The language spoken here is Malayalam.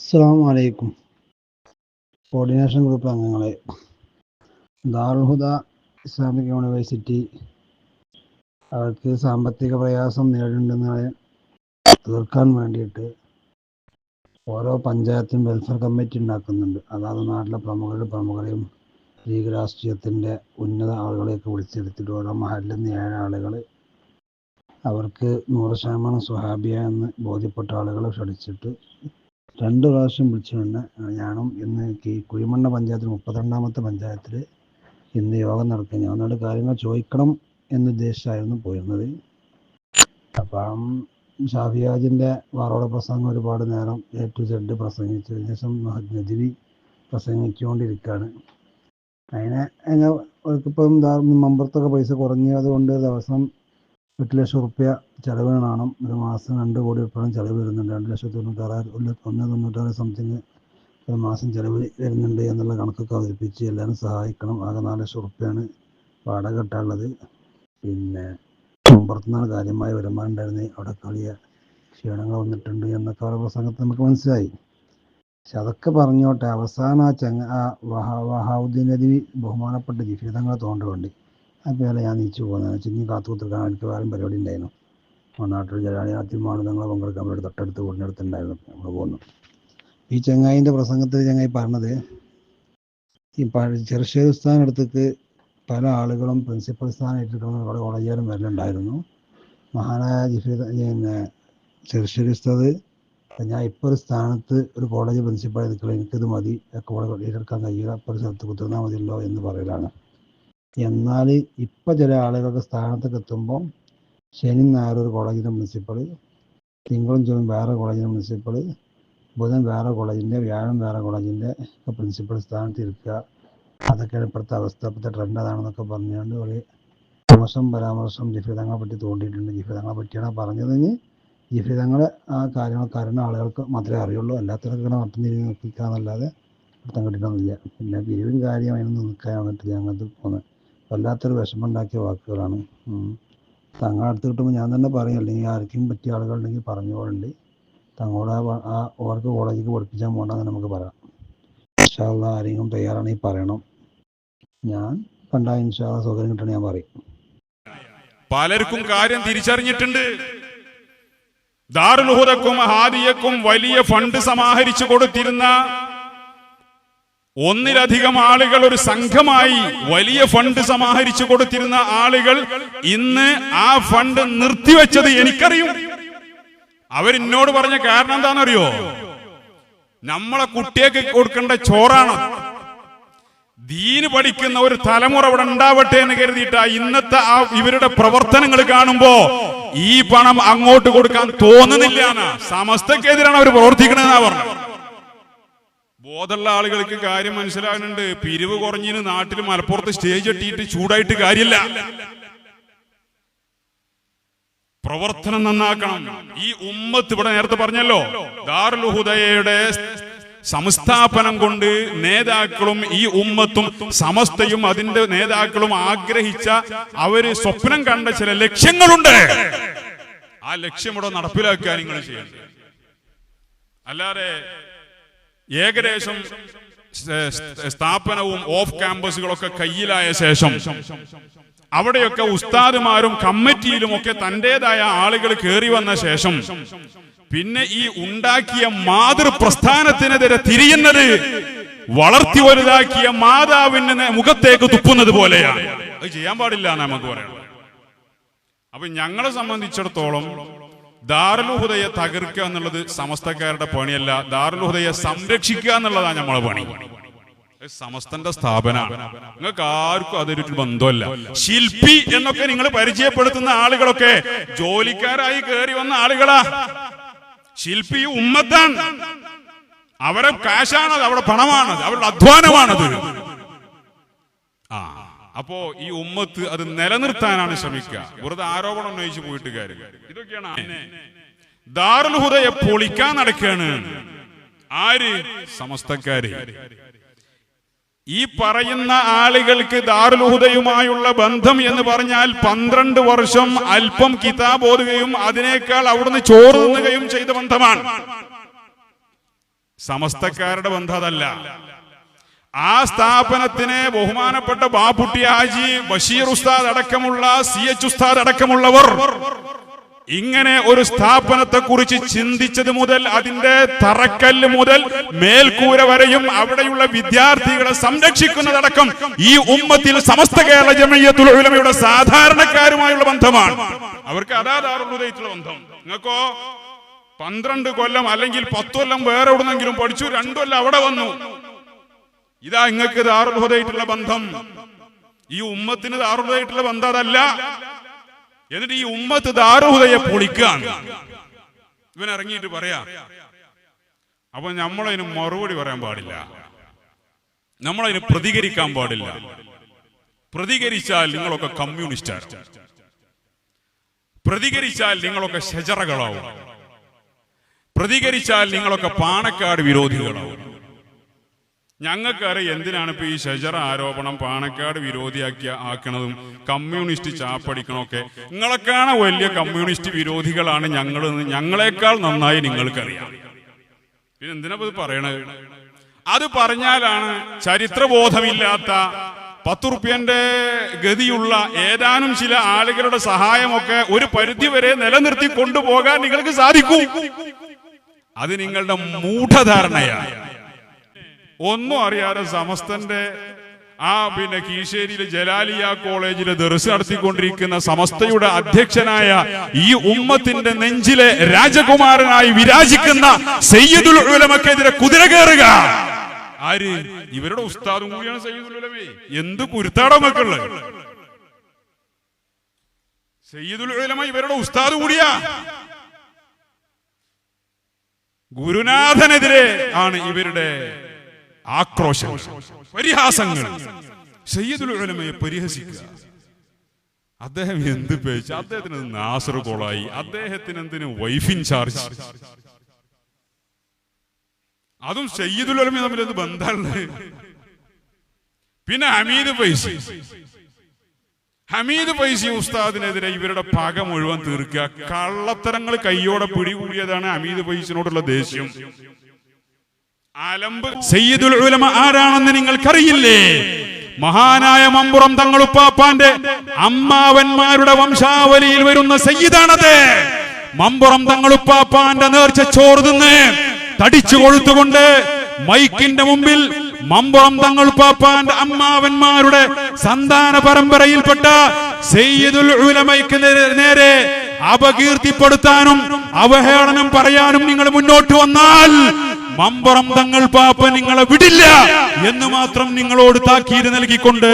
അസ്സാം വലൈക്കും കോർഡിനേഷൻ ഗ്രൂപ്പ് അംഗങ്ങളെ ദാർഹുദ ഇസ്ലാമിക് യൂണിവേഴ്സിറ്റി. അവർക്ക് സാമ്പത്തിക പ്രയാസം നേരിടുന്നതിനെ തീർക്കാൻ വേണ്ടിയിട്ട് ഓരോ പഞ്ചായത്തും വെൽഫെയർ കമ്മിറ്റി ഉണ്ടാക്കുന്നുണ്ട്. അതാത് നാട്ടിലെ പ്രമുഖരുടെ പ്രമുഖരെയും ലീഗ് രാഷ്ട്രീയത്തിന്റെ ഉന്നത ആളുകളെയൊക്കെ വിളിച്ചെടുത്തിട്ട് ഓരോ മഹലിൽ നിന്ന് ഏഴ് ആളുകൾ അവർക്ക് നൂറ് ശതമാനം സ്വഹാബിയ എന്ന് ബോധ്യപ്പെട്ട ആളുകളെ ക്ഷണിച്ചിട്ട് രണ്ട് പ്രാവശ്യം വിളിച്ചുകൊണ്ട് ഞാനും ഇന്ന് ഈ കുഴിമണ്ണ പഞ്ചായത്തിൽ മുപ്പത്തിരണ്ടാമത്തെ പഞ്ചായത്തിൽ ഇന്ന് യോഗം നടക്കുക ഞാൻ കാര്യങ്ങൾ ചോദിക്കണം എന്നുദ്ദേശിച്ചായിരുന്നു പോയിരുന്നത്. അപ്പം ഷാഫിയാജിന്റെ വാറോട പ്രസംഗം ഒരുപാട് നേരം എ ടു സെഡ് പ്രസംഗിച്ചതിന് ശേഷം നദിവി പ്രസംഗിച്ചുകൊണ്ടിരിക്കുകയാണ്. അതിനെ അതിനെ അവർക്കിപ്പം എന്താ പൈസ കുറഞ്ഞത് കൊണ്ട് ദിവസം എട്ട് ലക്ഷം റുപ്യ ചിലവ് കാണും ഒരു മാസം രണ്ട് കോടി ഉൾപ്പെടെ ചിലവ് വരുന്നുണ്ട്. രണ്ട് ലക്ഷത്തി തൊണ്ണൂറ്റാറ് ഒന്ന് തൊണ്ണൂറ്റാറ് സംതിങ് ഒരു മാസം ചിലവ് വരുന്നുണ്ട് എന്നുള്ള കണക്കൊക്കെ അവതരിപ്പിച്ച് എല്ലാവരും സഹായിക്കണം. ആകെ നാല് ലക്ഷം റുപ്യാണ് വാടക കിട്ടാനുള്ളത്. പിന്നെ പുറത്തുനിന്നാണ് കാര്യമായ വരുമാനം ഉണ്ടായിരുന്നത്. അവിടെ കളിയ ക്ഷീണങ്ങൾ വന്നിട്ടുണ്ട് എന്നൊക്കെ അവരുടെ പ്രസംഗത്തിൽ നമുക്ക് മനസ്സിലായി. പക്ഷെ അതൊക്കെ പറഞ്ഞോട്ടെ അവസാനം ആ ചെങ്ങ ആ വഹാ വഹാവുദ്ദീൻ നദി ബഹുമാനപ്പെട്ട ജിഫിതങ്ങളെ തോണ്ടുകൊണ്ട് അപ്പോൾ ഞാൻ നീച്ചു പോകുന്നത് ചിങ്ങി കാത്തു കുത്തിരിക്കാൻ എനിക്ക് വേറെ പരിപാടി ഉണ്ടായിരുന്നു. നാട്ടിൽ നാട്ടിൽ ആദ്യമാണ് ഞങ്ങൾ പങ്കെടുക്കാൻ അവരുടെ തൊട്ടടുത്ത് വീടിനടുത്തുണ്ടായിരുന്നു. നമ്മൾ പോകുന്നു ഈ ചങ്ങായിന്റെ പ്രസംഗത്തിൽ ചങ്ങായി പറഞ്ഞത് ഈ ചെറുശ്ശേരി സ്ഥാനടുത്തേക്ക് പല ആളുകളും പ്രിൻസിപ്പൽ സ്ഥാനമായിട്ടിരിക്കുന്ന പല കോളേജുകാരും വരലുണ്ടായിരുന്നു. മഹാനായ പിന്നെ ചെറുശ്ശേരി ഉസ്താദ് ഞാൻ ഇപ്പോൾ ഒരു സ്ഥാനത്ത് ഒരു കോളേജ് പ്രിൻസിപ്പൾ നിൽക്കണം എനിക്കിത് മതി. കോളേജ് ഏറ്റെടുക്കാൻ കഴിയില്ല. ഇപ്പോൾ ഒരു സ്ഥലത്ത് കുത്തിരുന്നാൽ മതിയല്ലോ എന്ന് പറയലാണ്. എന്നാൽ ഇപ്പം ചില ആളുകളുടെ സ്ഥാനത്തൊക്കെ എത്തുമ്പോൾ ശനി ഞായർ ഒരു കോളേജിന്റെ പ്രിൻസിപ്പൾ തിങ്കളും ചൊവ്വയും വേറെ കോളേജിന്റെ പ്രിൻസിപ്പൾ ബുധൻ വേറെ കോളേജിന്റെ വ്യാഴം വേറെ കോളേജിന്റെ ഒക്കെ പ്രിൻസിപ്പൽ സ്ഥാനത്ത് ഇരിക്കുക അതൊക്കെയാണ് ഇപ്പോഴത്തെ അവസ്ഥ. ഇപ്പോഴത്തെ ട്രെൻഡ് അതാണെന്നൊക്കെ പറഞ്ഞുകൊണ്ട് ഒരു മോശം പരാമർശം ജിഫിതങ്ങളെ പറ്റി തോണ്ടിയിട്ടുണ്ട്. ജിഫിതങ്ങളെ പറ്റിയാണ് പറഞ്ഞതെങ്കിൽ ജിഫിതങ്ങൾ ആ കാര്യങ്ങളൊക്കെ അറിയുന്ന ആളുകൾക്ക് മാത്രമേ അറിയുള്ളൂ. അല്ലാത്തവരൊക്കെ ഇങ്ങനെ വട്ടം തിരിഞ്ഞ് നിൽക്കുക എന്നല്ലാതെ അർത്ഥം കിട്ടണമെന്നില്ല പിന്നെ പിരിവിന് കാര്യം അതിനൊന്നും നിൽക്കാൻ വന്നിട്ട് ഞങ്ങൾക്ക് പോകുന്നത് വല്ലാത്തൊരു വിഷമമുണ്ടാക്കിയ വാക്കുകളാണ്. തങ്ങൾ അടുത്ത് കിട്ടുമ്പോൾ ഞാൻ തന്നെ പറയും അല്ലെങ്കിൽ ആർക്കും പറ്റിയ ആളുകളുണ്ടെങ്കിൽ പറഞ്ഞുകൊണ്ട് തങ്ങളോട് ആ ഓർക്ക് കോളേജിലേക്ക് പഠിപ്പിച്ചാൽ പോകണ്ടെന്ന് നമുക്ക് പറയാം. ഇൻഷാല്ല ആരെങ്കിലും തയ്യാറാണെങ്കിൽ പറയണം. ഞാൻ കണ്ടാ ഇൻഷാല്ല സൗകര്യം കിട്ടണ ഞാൻ പറയും. പലർക്കും കാര്യം തിരിച്ചറിഞ്ഞിട്ടുണ്ട്. ദാറുൽഹുദക്കും ഹാദിയക്കും വലിയ ഫണ്ട് സമാഹരിച്ചു കൊടുത്തിരുന്ന ഒന്നിലധികം ആളുകൾ ഒരു സംഘമായി വലിയ ഫണ്ട് സമാഹരിച്ചു കൊടുത്തിരുന്ന ആളുകൾ ഇന്ന് ആ ഫണ്ട് നിർത്തിവെച്ചത് എനിക്കറിയും. അവരെന്നോട് പറഞ്ഞ കാരണം എന്താണെന്നറിയോ? നമ്മളെ കുട്ടിയൊക്കെ കൊടുക്കേണ്ട ചോറാണ്. ദീന് പഠിക്കുന്ന ഒരു തലമുറ ഇവിടെ ഉണ്ടാവട്ടെ എന്ന് കരുതിയിട്ടാ ഇന്നത്തെ ആ ഇവരുടെ പ്രവർത്തനങ്ങൾ കാണുമ്പോ ഈ പണം അങ്ങോട്ട് കൊടുക്കാൻ തോന്നുന്നില്ല സമസ്തക്കെതിരാണ് അവർ പ്രവർത്തിക്കണമെന്നാ പറഞ്ഞത്. ബോധമുള്ള ആളുകൾക്ക് കാര്യം മനസ്സിലാകുന്നുണ്ട്. പിരിവ് കുറഞ്ഞിന് നാട്ടിൽ മലപ്പുറത്ത് സ്റ്റേജ് എട്ടിയിട്ട് ചൂടായിട്ട് കാര്യമില്ല. പ്രവർത്തനം നന്നാക്കണം. ഈ ഉമ്മത്ത് ഇവിടെ നേരത്തെ പറഞ്ഞല്ലോ ദാറുൽഹുദയയുടെ സംസ്ഥാപനം കൊണ്ട് നേതാക്കളും ഈ ഉമ്മത്തും സമസ്തയും അതിന്റെ നേതാക്കളും ആഗ്രഹിച്ച അവർ സ്വപ്നം കണ്ട ചില ലക്ഷ്യങ്ങളുണ്ട്. ആ ലക്ഷ്യം ഇവിടെ നടപ്പിലാക്കുക നിങ്ങൾ ചെയ്യണം അല്ലാതെ ഏകദേശം സ്ഥാപനവും ഓഫ് ക്യാമ്പസുകളൊക്കെ കയ്യിലായ ശേഷം അവിടെയൊക്കെ ഉസ്താദുമാരും കമ്മിറ്റിയിലും ഒക്കെ തന്റേതായ ആളുകൾ കയറി വന്ന ശേഷം പിന്നെ ഈ ഉണ്ടാക്കിയ മാതൃപ്രസ്ഥാനത്തിനെതിരെ തിരിയുന്നത് വളർത്തി വലുതാക്കിയ മാതാവിന് മുഖത്തേക്ക് തുപ്പുന്നത് പോലെയാണ്. അത് ചെയ്യാൻ പാടില്ല നമുക്ക് പറയാം അപ്പൊ ഞങ്ങളെ സംബന്ധിച്ചിടത്തോളം ദാറുൽഹുദയെ തകർക്കുക എന്നുള്ളത് സമസ്തക്കാരുടെ പണിയല്ല ദാറുൽഹുദയെ സംരക്ഷിക്കുക എന്നുള്ളതാണ് നമ്മളെ പണി. സമസ്തന്റെ സ്ഥാപനമാണ് നിങ്ങൾക്ക് ആർക്കും അതൊരു ബന്ധമല്ല. ശില്പി എന്നൊക്കെ നിങ്ങൾ പരിചയപ്പെടുത്തുന്ന ആളുകളൊക്കെ ജോലിക്കാരായി കയറി വന്ന ആളുകളാ. ശില്പി ഉമ്മത്താണ്. അവരെ കാശാണത് അവരുടെ പണമാണത് അവരുടെ അധ്വാനമാണത്. ആ അപ്പോ ഈ ഉമ്മത്ത് അത് നിലനിർത്താനാണ് ശ്രമിക്കുക. വെറുതെ ആരോപണം ഉന്നയിച്ചു പോയിട്ട് കാര്യം ഇതൊക്കെയാണ് ദാറുൽ പൊളിക്കാൻ നടക്കുകയാണ്. ആര്? സമസ്തക്കാര്. ഈ പറയുന്ന ആളുകൾക്ക് ദാറുൽഹുദയുമായുള്ള ബന്ധം എന്ന് പറഞ്ഞാൽ പന്ത്രണ്ട് വർഷം അല്പം കിതാബ് ഓതുകയും അതിനേക്കാൾ അവിടുന്ന് ചോറ് തിന്നുകയും ചെയ്ത ബന്ധമാണ്. സമസ്തക്കാരുടെ ബന്ധം അതല്ല. ആ സ്ഥാപനത്തിനെ ബഹുമാനപ്പെട്ട ബാപ്പുട്ടി ഹാജി ബഷീർ ഉസ്താദ് അടക്കമുള്ള സി എച്ച് ഉസ്താദ് അടക്കമുള്ളവർ ഇങ്ങനെ ഒരു സ്ഥാപനത്തെ കുറിച്ച് ചിന്തിച്ചത് മുതൽ അതിന്റെ തറക്കല്ല് മുതൽ മേൽക്കൂര വരെയും അവിടെയുള്ള വിദ്യാർത്ഥികളെ സംരക്ഷിക്കുന്നതടക്കം ഈ ഉമ്മത്തിൽ സമസ്ത കേരള ജമയ്യത്തുൽ ഉലമയുടെ സാധാരണക്കാരുമായുള്ള ബന്ധമാണ്. അവർക്ക് അതാ ബന്ധം. നിങ്ങൾക്കോ പന്ത്രണ്ട് കൊല്ലം അല്ലെങ്കിൽ പത്ത് കൊല്ലം വേറെ എവിടുന്നെങ്കിലും പഠിച്ചു രണ്ടു കൊല്ലം അവിടെ വന്നു. ഇതാ നിങ്ങൾക്ക് ദാറുൽഹുദയായിട്ടുള്ള ബന്ധം. ഈ ഉമ്മത്തിന് ദാറുൽഹുദയായിട്ടുള്ള ബന്ധം അതല്ല. എന്നിട്ട് ഈ ഉമ്മത്ത് ദാറുഹുദയെ പൊളിക്കുകയാണ്. ഇവൻ ഇറങ്ങിയിട്ട് പറയാ അപ്പൊ നമ്മളതിന് മറുപടി പറയാൻ പാടില്ല. നമ്മളതിന് പ്രതികരിക്കാൻ പാടില്ല. പ്രതികരിച്ചാൽ നിങ്ങളൊക്കെ കമ്മ്യൂണിസ്റ്റാണ്. പ്രതികരിച്ചാൽ നിങ്ങളൊക്കെ ഷജറകളാവും. പ്രതികരിച്ചാൽ നിങ്ങളൊക്കെ പാണക്കാട് വിരോധികളാവും. ഞങ്ങൾക്കറിയാം എന്തിനാണ് ഇപ്പൊ ഈ ഷജറ ആരോപണം പാണക്കാട് വിരോധിയാക്കി ആക്കണതും കമ്മ്യൂണിസ്റ്റ് ചാപ്പടിക്കണമൊക്കെ. നിങ്ങളെക്കാണ് വലിയ കമ്മ്യൂണിസ്റ്റ് വിരോധികളാണ് ഞങ്ങൾ ഞങ്ങളെക്കാൾ നന്നായി നിങ്ങൾക്കറിയാം. പിന്നെ എന്തിനാ ഇത് പറയണത്? അത് പറഞ്ഞാലാണ് ചരിത്രബോധമില്ലാത്ത പത്ത് റുപ്യന്റെ ഗതിയുള്ള ഏതാനും ചില ആളുകളുടെ സഹായമൊക്കെ ഒരു പരിധി വരെ നിലനിർത്തി കൊണ്ടുപോകാൻ നിങ്ങൾക്ക് സാധിക്കും. അത് നിങ്ങളുടെ മൂഢധാരണയാണ്. ഒന്നും അറിയാതെ സമസ്തന്റെ ആ പിന്നെ കീശേരിയിലെ ജലാലിയ കോളേജിലെ ദർസ് നടത്തിക്കൊണ്ടിരിക്കുന്ന സമസ്തയുടെ അധ്യക്ഷനായ ഈ ഉമ്മത്തിന്റെ നെഞ്ചിലെ രാജകുമാരനായി വിരാജിക്കുന്ന സയ്യിദുൽ ഉലമക്കെതിരെ കുതിര കയറുക. ആര്? ഇവരുടെ ഉസ്താദും കൂടിയാണ് സയ്യിദുൽ ഉലമേ. എന്ത് കുരുത്താടോ മക്കൾ. സയ്യിദുൽ ഉലമ ഇവരുടെ ഉസ്താദ് കൂടിയാ. ഗുരുനാഥനെതിരെ ആണ് ഇവരുടെ ആക്രോശം പരിഹാസങ്ങൾ സയ്യിദുൽ ഉലമയെ പരിഹസിക്കുക. അദ്ദേഹം എന്ത് പേച്ച് അദ്ദേഹത്തിന് നാസർ കോളായി? അദ്ദേഹത്തിന് എന്തിന് വൈഫിൻ ചാർജ് അതും സയ്യിദുൽ തമ്മിൽ എന്ത് ബന്ധമുള്ളത് പിന്നെ ഹമീദ് പൈസി ഹമീദ് പൈസി ഉസ്താദിനെതിരെ ഇവരുടെ പക മുഴുവൻ തീർക്കുക. കള്ളത്തരങ്ങൾ കയ്യോടെ പിടികൂടിയതാണ് ഹമീദ് പൈസിനോടുള്ള ദേഷ്യം. സയ്യിദുൽ ഉലമ ആരാണെന്ന് നിങ്ങൾക്കറിയില്ലേ? മഹാനായ മമ്പുറം തങ്ങളുപ്പാപ്പാന്റെ അമ്മാവന്മാരുടെ വംശാവലിയിൽ വരുന്ന സയ്യിദാണത്. മമ്പുറം തങ്ങളുപ്പാപ്പാന്റെ നേർച്ച ചോറ് തിന്ന് തടിച്ചു കൊഴുത്തുകൊണ്ട് മൈക്കിന്റെ മുമ്പിൽ മമ്പുറം തങ്ങളുപ്പാപ്പാന്റെ അമ്മാവന്മാരുടെ സന്താന പരമ്പരയിൽപ്പെട്ട സയ്യിദുൽ ഉലമയ്ക്ക് നേരെ അപകീർത്തിപ്പെടുത്താനും അവഹേളനം പറയാനും നിങ്ങൾ മുന്നോട്ട് വന്നാൽ മമ്പുറം തങ്ങൾ പാപ്പ നിങ്ങളെ വിടില്ല എന്ന് മാത്രം നിങ്ങളോട് താക്കീര് നൽകിക്കൊണ്ട്